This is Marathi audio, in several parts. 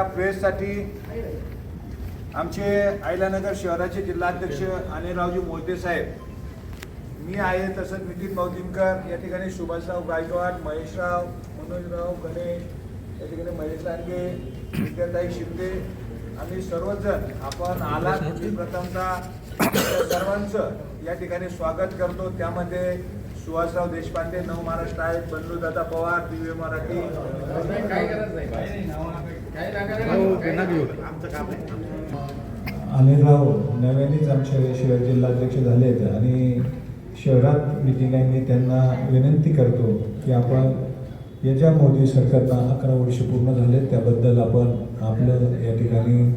या प्रेससाठी आमचे आयलानगर शहराचे जिल्हाध्यक्ष अनिलरावजी मोहिते साहेब मी आहे तसंच नितीन बावतिनकर या ठिकाणी सुभाषराव गायकवाड महेशराव मनोजराव गणेश या ठिकाणी महेश लांडगे विद्याताई शिंदे आम्ही सर्वजण आपण आलात मी प्रथमतः सर्वांचं या ठिकाणी स्वागत करतो. त्यामध्ये सुहासराव देशपांडे नव महाराष्ट्र आहेत बंधुदादा पवार दिव्य मराठी. अनिलराव नव्यानेच आमचे शहर जिल्हाध्यक्ष झाले आहेत आणि शहरात मिटिंग आहे. मी त्यांना विनंती करतो की आपण या ज्या मोदी सरकारनं अकरा वर्ष पूर्ण झाले त्याबद्दल आपण आपलं या ठिकाणी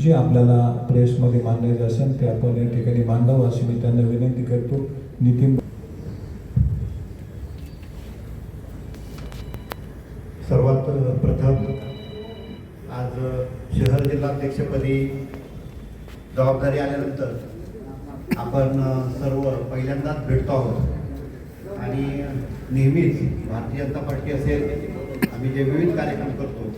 जे आपल्याला प्रेसमध्ये मांडायचं असेल ते आपण या ठिकाणी मांडावं अशी मी त्यांना विनंती करतो. नितीन सर्वात प्रथम शहर जिल्हाध्यक्षपदी जबाबदारी आल्यानंतर आपण सर्व पहिल्यांदाच भेटतो आहोत. आणि नेहमीच भारतीय जनता पार्टी असेल आम्ही जे विविध कार्यक्रम करतो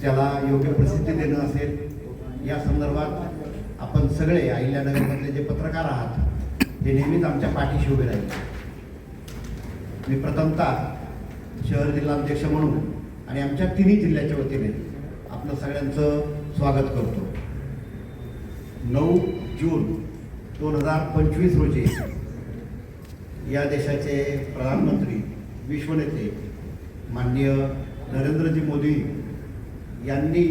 त्याला योग्य प्रसिद्धी देणं असेल या संदर्भात आपण सगळे अहिल्यानगरमधले जे पत्रकार आहात ते नेहमीच आमच्या पाठीशी उभे राहिले. मी प्रथमतः शहर जिल्हाध्यक्ष म्हणून आणि आमच्या तिन्ही जिल्ह्याच्या वतीने आपलं सगळ्यांचं स्वागत करतो. नऊ जून दोन हजार पंचवीस रोजी या देशाचे प्रधानमंत्री विश्वनेते माननीय नरेंद्रजी मोदी यांनी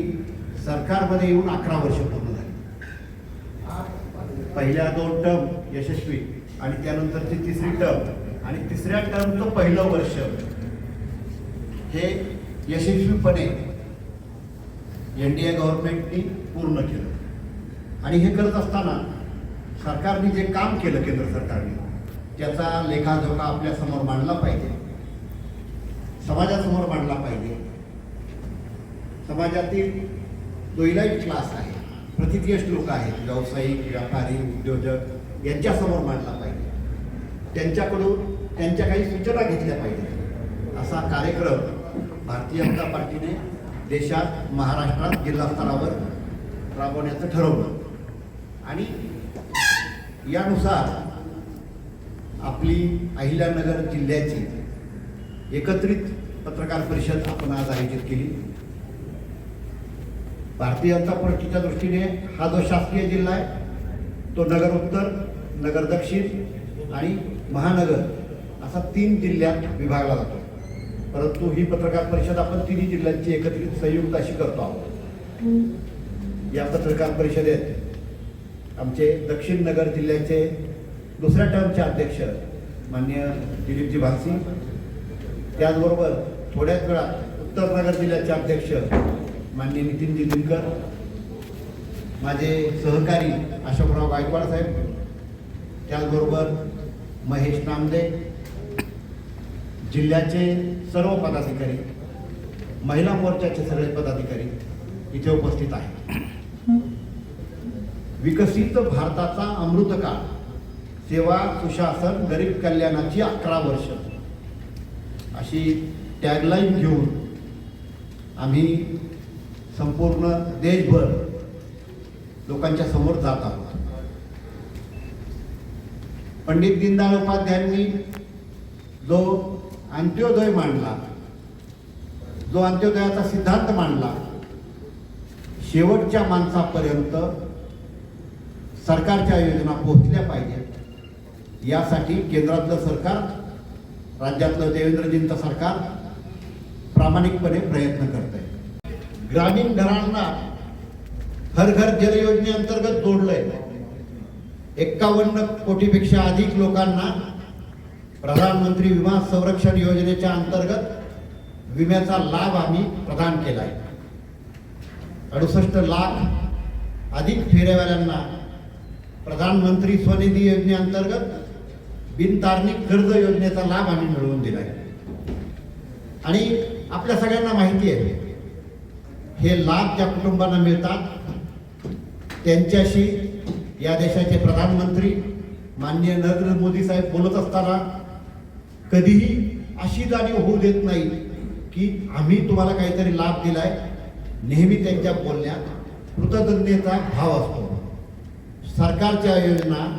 सरकारमध्ये येऊन अकरा वर्ष पूर्ण झाली. पहिल्या दोन टर्म यशस्वी आणि त्यानंतरची तिसरी टर्म आणि तिसऱ्या टर्मचं पहिलं वर्ष हे यशस्वीपणे एन डी ए गव्हर्नमेंटनी पूर्ण केलं. आणि हे करत असताना सरकारने जे काम केलं केंद्र सरकारने त्याचा लेखाजोखा आपल्यासमोर मांडला पाहिजे समाजासमोर मांडला पाहिजे. समाजातील जो इलाइट क्लास आहे प्रतिक्रियश लोक आहेत व्यावसायिक व्यापारी उद्योजक यांच्यासमोर मांडला पाहिजे. त्यांच्याकडून त्यांच्या काही सूचना घेतल्या पाहिजे असा कार्यक्रम भारतीय जनता पार्टीने देशात महाराष्ट्रात जिल्हा स्तरावर राबवण्याचं ठरवलं. आणि यानुसार आपली अहिल्यानगर जिल्ह्याची एकत्रित पत्रकार परिषद आपण आज आयोजित केली. भारतीय जनता पार्टीच्या दृष्टीने हा जो शासकीय जिल्हा आहे तो नगर उत्तर नगर दक्षिण आणि महानगर असा तीन जिल्ह्यात विभागला जातो. परंतु ही पत्रकार परिषद आपण तिन्ही जिल्ह्यांची एकत्रित संयुक्त अशी करतो आहोत. या पत्रकार परिषदेत आमचे दक्षिण नगर जिल्ह्याचे दुसऱ्या टर्मचे अध्यक्ष माननीय दिलीपजी भानसी त्याचबरोबर थोड्याच वेळात उत्तर नगर जिल्ह्याचे अध्यक्ष माननीय नितीनजी दिनकर माझे सहकारी अशोकराव गायकवाड साहेब त्याचबरोबर महेश नामदे जिल्ह्याचे सर्व पदाधिकारी महिला मोर्चाचे सगळे पदाधिकारी इथे उपस्थित आहेत. विकसित भारताचा अमृतकाळ सेवा सुशासन गरीब कल्याणाची अकरा वर्ष. अशी टॅगलाईन घेऊन आम्ही संपूर्ण देशभर लोकांच्या समोर जात आहोत. पंडित दीनदयाळ उपाध्यायांनी जो अंत्योदय मांडला. जो अंत्योदयाचा सिद्धांत मांडला शेवटच्या माणसापर्यंत सरकारच्या योजना पोहोचल्या पाहिजेत. यासाठी केंद्रातलं सरकार राज्यातलं देवेंद्रजींचं सरकार प्रामाणिकपणे प्रयत्न करत आहे ग्रामीण घरांना हर घर जल योजनेअंतर्गत जोडलंय. एक्कावन्न कोटीपेक्षा अधिक लोकांना प्रधानमंत्री विमा संरक्षण योजनेच्या अंतर्गत विम्याचा लाभ आम्ही प्रदान केला आहे अडुसष्ट लाख अधिक फेऱ्यावाल्यांना प्रधानमंत्री स्वनिधी योजनेअंतर्गत बिनतार्निक कर्ज योजनेचा लाभ आम्ही मिळवून दिला आहे आणि आपल्या सगळ्यांना माहिती आहे हे लाभ ज्या कुटुंबांना मिळतात त्यांच्याशी या देशाचे प्रधानमंत्री माननीय नरेंद्र मोदी साहेब बोलत असताना कधीही अशी जाणीव होऊ देत नाही की आम्ही तुम्हाला काहीतरी लाभ दिलाय. नेहमी त्यांच्या बोलण्यात कृतज्ञतेचा भाव असतो. सरकारच्या योजना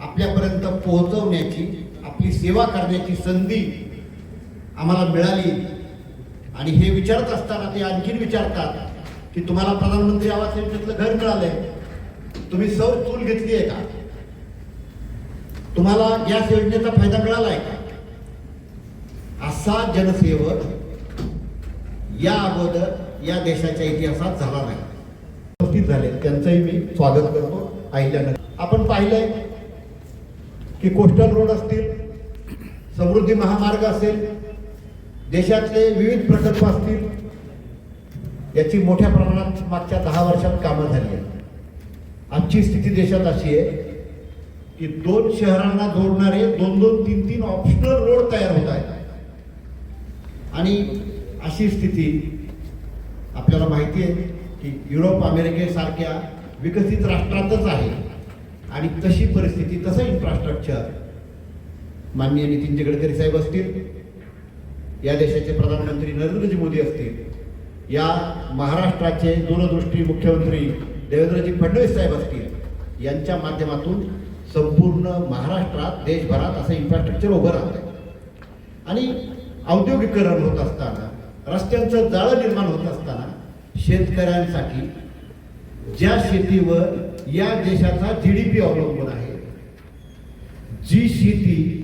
आपल्यापर्यंत पोहोचवण्याची आपली सेवा करण्याची संधी आम्हाला मिळाली. आणि हे विचारत असताना ते आणखीन विचारतात की तुम्हाला प्रधानमंत्री आवास योजनेतलं घर मिळालंय. तुम्ही सौर चूल घेतली आहे का? तुम्हाला गॅस योजनेचा फायदा मिळाला आहे का? असा जनसेवक या अगोदर या देशाच्या इतिहासात झाला नाही. उपस्थित झाले. त्यांचंही मी स्वागत करतो अहिल्यानगर आपण पाहिलंय की कोस्टल रोड असतील समृद्धी महामार्ग असेल देशातले विविध प्रकल्प असतील याची मोठ्या प्रमाणात मागच्या दहा वर्षात कामं झाली आहेत. आजची स्थिती देशात अशी आहे की दोन शहरांना जोडणारे दोन दोन तीन तीन ऑप्शनल रोड तयार होत आहेत. आणि अशी स्थिती आपल्याला माहिती आहे की युरोप अमेरिकेसारख्या विकसित राष्ट्रातच आहे. आणि तशी परिस्थिती तसं इन्फ्रास्ट्रक्चर माननीय नितीनजी गडकरी साहेब असतील या देशाचे प्रधानमंत्री नरेंद्रजी मोदी असतील या महाराष्ट्राचे दूरदृष्टी मुख्यमंत्री देवेंद्रजी फडणवीस साहेब असतील यांच्या माध्यमातून संपूर्ण महाराष्ट्रात देशभरात असं इन्फ्रास्ट्रक्चर उभं राहतं आणि औद्योगिकरण होत असताना रस्त्यांचं जाळं निर्माण होत असताना शेतकऱ्यांसाठी ज्या शेतीवर या देशाचा जी डी पी अवलंबून आहे जी शेती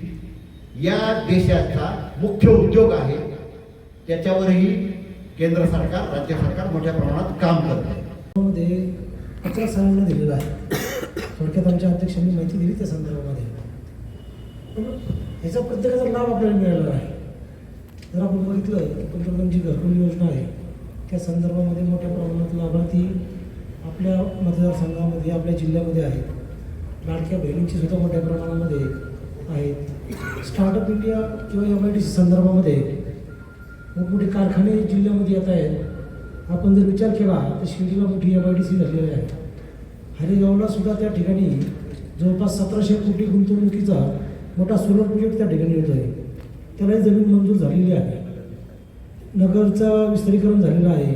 या देशाचा मुख्य उद्योग आहे त्याच्यावरही केंद्र सरकार राज्य सरकार मोठ्या प्रमाणात काम करत आहे. मध्ये कचरा सरांना दिलेला आहे. थोडक्यात आमच्या अध्यक्षांनी माहिती दिली त्या संदर्भामध्ये. पण ह्याचा प्रत्येकाचा लाभ आपल्याला मिळाला आहे. जर आपण बघितलं की पंतप्रधान जी घरकुल योजना आहे. त्या संदर्भामध्ये मोठ्या प्रमाणात लाभार्थी आपल्या मतदारसंघामध्ये आपल्या जिल्ह्यामध्ये आहेत. लाडक्या बहिणींची सुद्धा मोठ्या प्रमाणामध्ये आहेत. स्टार्टअप इंडिया किंवा एम आय डी सी संदर्भामध्ये मोठमोठे कारखाने जिल्ह्यामध्ये येत आहेत. आपण जर विचार केला तर शिर्डीला मोठी एम आय डी सी झालेली आहे. हरिगावला सुद्धा त्या ठिकाणी जवळपास सतराशे कोटी गुंतवणुकीचा मोठा सोलर प्रोजेक्ट त्या ठिकाणी येत आहे त्यालाही जमीन मंजूर झालेली आहे. नगरचा विस्तारीकरण झालेलं आहे.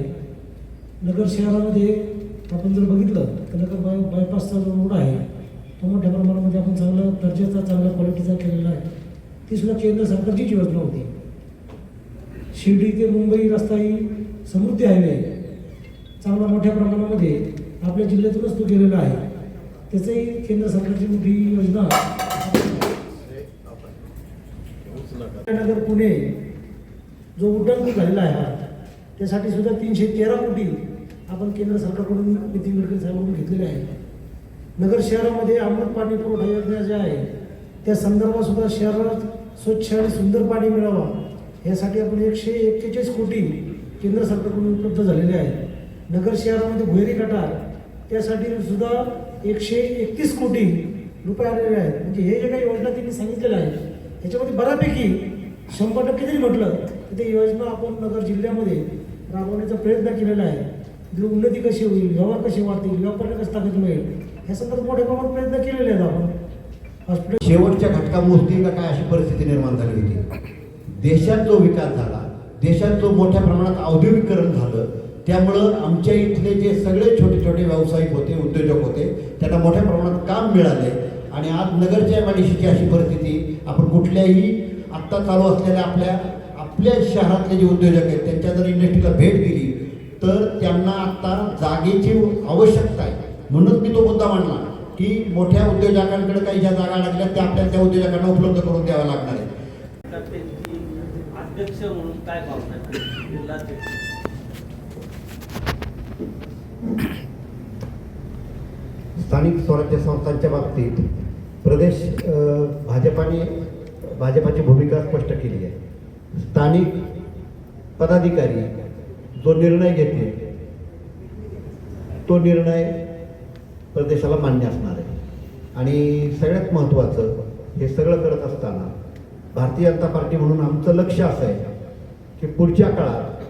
नगर शहरामध्ये आपण जर बघितलं तर नगर बाय बायपासचा जो रोड आहे तो मोठ्या प्रमाणामध्ये आपण चांगला दर्जाचा चांगल्या क्वालिटीचा केलेला आहे. ती सुद्धा केंद्र सरकारचीच योजना होती. शिर्डी ते मुंबई रस्ता ही समृद्धी हायवे चांगला मोठ्या प्रमाणामध्ये आपल्या जिल्ह्यातूनच तो गेलेला आहे. त्याचंही केंद्र सरकारची मोठी योजना नगर पुणे जो उड्डंग झालेला आहे त्यासाठी सुद्धा तीनशे तेरा कोटी आपण केंद्र सरकारकडून नितीन गडकरी साहेबांकडून घेतलेले आहे नगर शहरामध्ये अमृत पाणी पुरवठा योजना ज्या आहे त्या संदर्भात सुद्धा शहरात स्वच्छ आणि सुंदर पाणी मिळावं यासाठी आपण एकशे एक्केचाळीस कोटी केंद्र सरकारकडून उपलब्ध झालेले आहे नगर शहरामध्ये भुहेरी गटार त्यासाठी सुद्धा एकशे एकतीस कोटी रुपये आलेले आहेत. म्हणजे हे जे काही योजना त्यांनी सांगितलेलं आहे याच्यामध्ये बऱ्यापैकी शंभर टक्के जरी म्हटलं तर ते योजना आपण नगर जिल्ह्यामध्ये राबवण्याचा प्रयत्न केलेला आहे. उन्नती कशी होईल व्यवहार कसे वाढतील व्यापाऱ्यांना कसं ताकद मिळेल ह्या संदर्भात मोठ्या प्रमाणात प्रयत्न केलेले आहेत आपण. हॉस्पिटल शेवटच्या घटका मोजतील का काय अशी परिस्थिती निर्माण झाली होती? देशात जो विकास झाला देशात जो मोठ्या प्रमाणात औद्योगिकरण झालं त्यामुळं आमच्या इथले जे सगळे छोटे छोटे व्यावसायिक होते उद्योजक होते त्यांना मोठ्या प्रमाणात काम मिळाले आणि आज नगरच्या एमआयडीसीची अशी परिस्थिती आपण कुठल्याही आत्ता चालू असलेल्या आपल्या आपल्या शहरातले जे उद्योजक आहेत त्यांच्या जर इंडस्ट्रीला भेट दिली तर त्यांना आत्ता जागेची आवश्यकता आहे. म्हणूनच मी तो मुद्दा मांडला की मोठ्या उद्योजकांकडे काही ज्या जागा लागल्या त्या आपल्या त्या उद्योजकांना उपलब्ध करून द्याव्या लागणार आहेत. अध्यक्ष म्हणून काय? जिल्हाध्यक्ष स्थानिक स्वराज्य संस्थांच्या बाबतीत प्रदेश भाजपाने भाजपाची भूमिका स्पष्ट केली आहे. स्थानिक पदाधिकारी जो निर्णय घेतील तो निर्णय प्रदेशाला मान्य असणार आहे. आणि सगळ्यात महत्त्वाचं हे सगळं करत असताना भारतीय जनता पार्टी म्हणून आमचं लक्ष असं आहे की पुढच्या काळात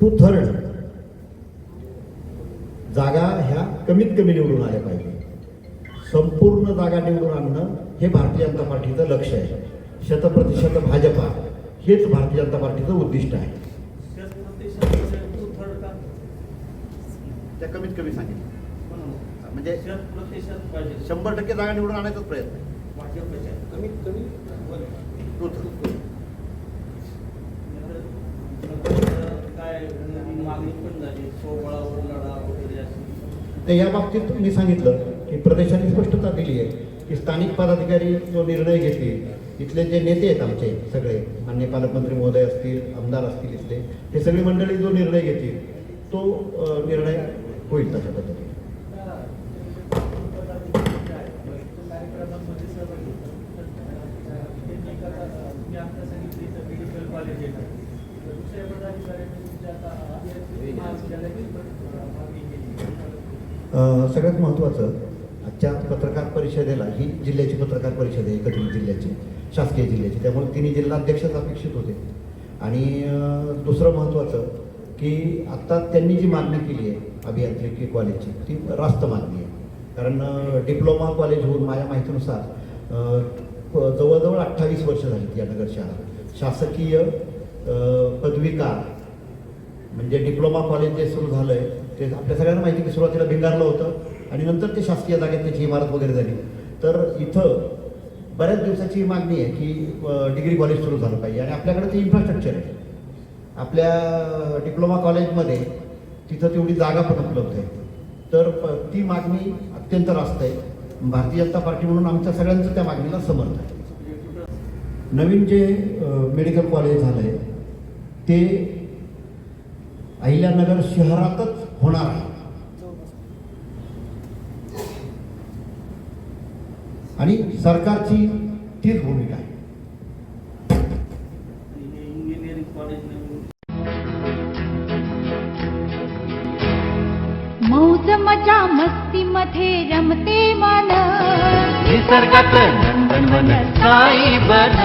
टू थर्ड जागा ह्या कमीत कमी निवडून आल्या पाहिजे. संपूर्ण जागा निवडून आणणं हे भारतीय जनता पार्टीचं लक्ष आहे. शतप्रतिशत भाजपा हेच भारतीय जनता पार्टीचं उद्दिष्ट आहे. त्या कमीत कमी सांगितलं. म्हणजे शत प्रतिशत पाहिजे शंभर टक्के जागा निवडून आणायचाच प्रयत्न कमीत कमी. काय मागणी पण झाली सोबळावर लढा वगैरे या बाबतीत मी सांगितलं की प्रदेशाने स्पष्टता दिली आहे की स्थानिक पदाधिकारी जो निर्णय घेतील इथले जे नेते आहेत आमचे सगळे मान्य पालकमंत्री महोदय असतील आमदार असतील इथले हे सगळी मंडळी जो निर्णय घेतील तो निर्णय होईल तशा पद्धतीने. सगळ्यात महत्त्वाचं च्या पत्रकार परिषदेला ही जिल्ह्याची पत्रकार परिषद आहे एकत्रित जिल्ह्याची शासकीय जिल्ह्याची त्यामुळे तिन्ही जिल्हाध्यक्षच अपेक्षित होते. आणि दुसरं महत्त्वाचं की आत्ता त्यांनी जी मागणी केली आहे अभियांत्रिकी कॉलेजची ती रास्त मागणी आहे. कारण डिप्लोमा कॉलेज होऊन माझ्या माहितीनुसार जवळजवळ अठ्ठावीस वर्ष झालीत या नगर शहरात शासकीय पदविका म्हणजे डिप्लोमा कॉलेज जे सुरू झालं आहे ते आपल्या सगळ्यांना माहिती की सुरुवातीला भिंगारलं होतं. आणि नंतर ते शासकीय जागेत त्याची इमारत वगैरे झाली. तर इथं बऱ्याच दिवसाची मागणी आहे की डिग्री कॉलेज सुरू झालं पाहिजे. आणि आपल्याकडे ते इन्फ्रास्ट्रक्चर आहे. आपल्या डिप्लोमा कॉलेजमध्ये तिथं तेवढी जागा पण उपलब्ध आहे. तर प- ती मागणी अत्यंत रास्त आहे. भारतीय जनता पार्टी म्हणून आमच्या सगळ्यांचं त्या मागणीला समर्थ आहे. नवीन जे मेडिकल कॉलेज झालं आहे ते अहिल्यानगर शहरातच होणार आहे. आणि सरकारची तीच भूमिका आहे. मौज मजा मस्ती मध्ये रमते मन. निसर्गात नंदनवन साई बन.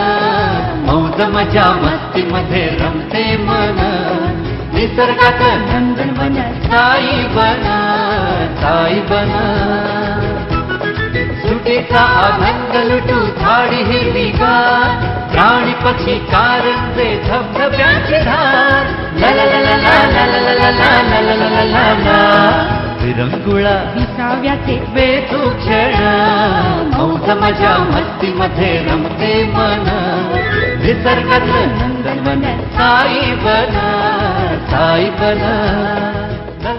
मौज मजा मस्ती मध्ये रमते मन. निसर्गात नंदनवन साई बन. साई बन. प्राणिपे धा विरङ्गुला क्षण मौसमाज्या मत् मध्ये रमते मन विसर्गल साई बना साई बना